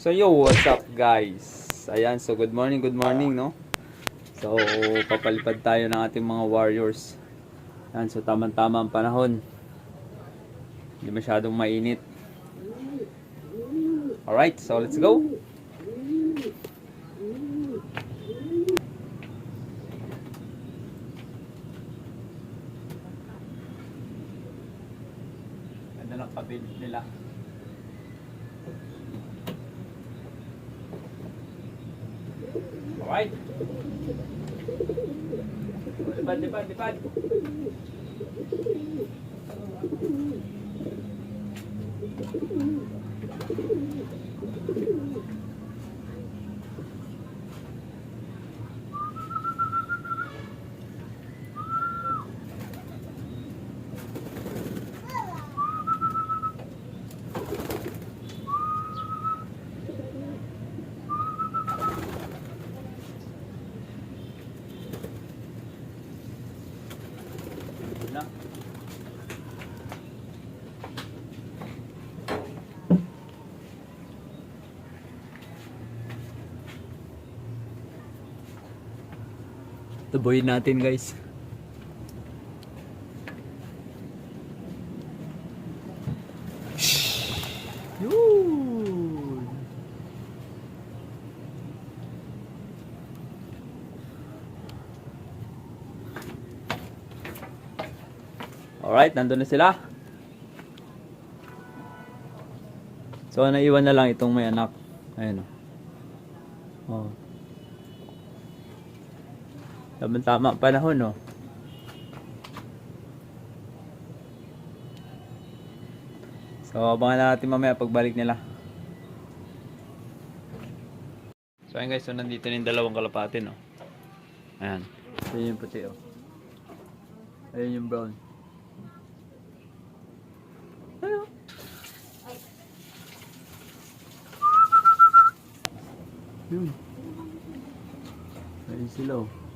So yo, what's up guys? Ayan, so good morning, good morning, no? So, papalipad tayo ng ating mga warriors. Ayan, so tamang-tama ang panahon. Hindi masyadong mainit. Alright, so let's go. Ganda ng cabinet nila. Alright. Lipad, lipad, lipad. Tubuyin natin guys. Yun. Alright, nandun na sila. So, naiwan na lang itong may anak. Ayun o. Oh. Tamang tama panahon, no? So, abangan natin mamaya pagbalik nila. So, ayun guys, so nandito na yung dalawang kalapate, no? Ayan. Ayan yung puti, oh. Ayan yung brown. Ano? Yun. Ayun sila, oh.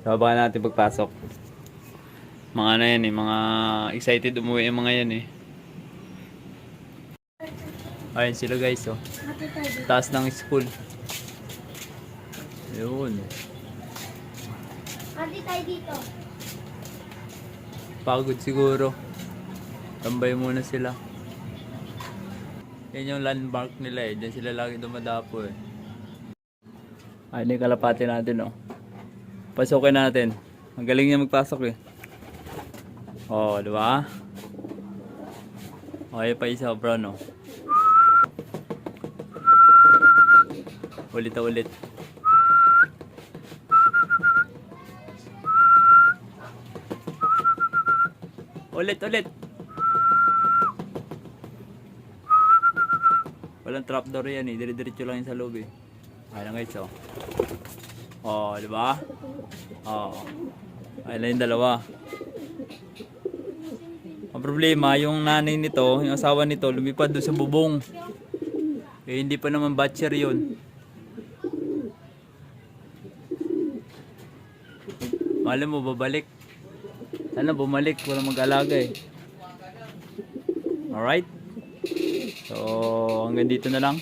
So, abangan natin pagpasok. Mga ano yan eh, mga excited umuwi yung mga yan eh. Ayun sila guys, oh. Taas ng school. Yun. Andi tayo dito. Pagod siguro. Tambay muna sila. Yan yung landmark nila eh. Diyan sila lagi dumadapo eh. Ay, ini kalapati natin oh. Pasukin natin. Ang galing niya magpasok eh. Oh, di ba? Okay pa isa brown oh. Ulit na ulit. Ulit, ulit. Walang trapdoor yan eh. Dire-diretso lang yan sa loob eh. Ayan guys oh. Oh, di ba? Oh. Ayan lang yung dalawa. Ang problema, yung nanay nito, yung asawa nito, lumipad doon sa bubong. Eh, hindi pa naman batcher yun. Malam mo, babalik. Sana bumalik, walang mag-alaga eh. Alright? So, hanggang dito na lang.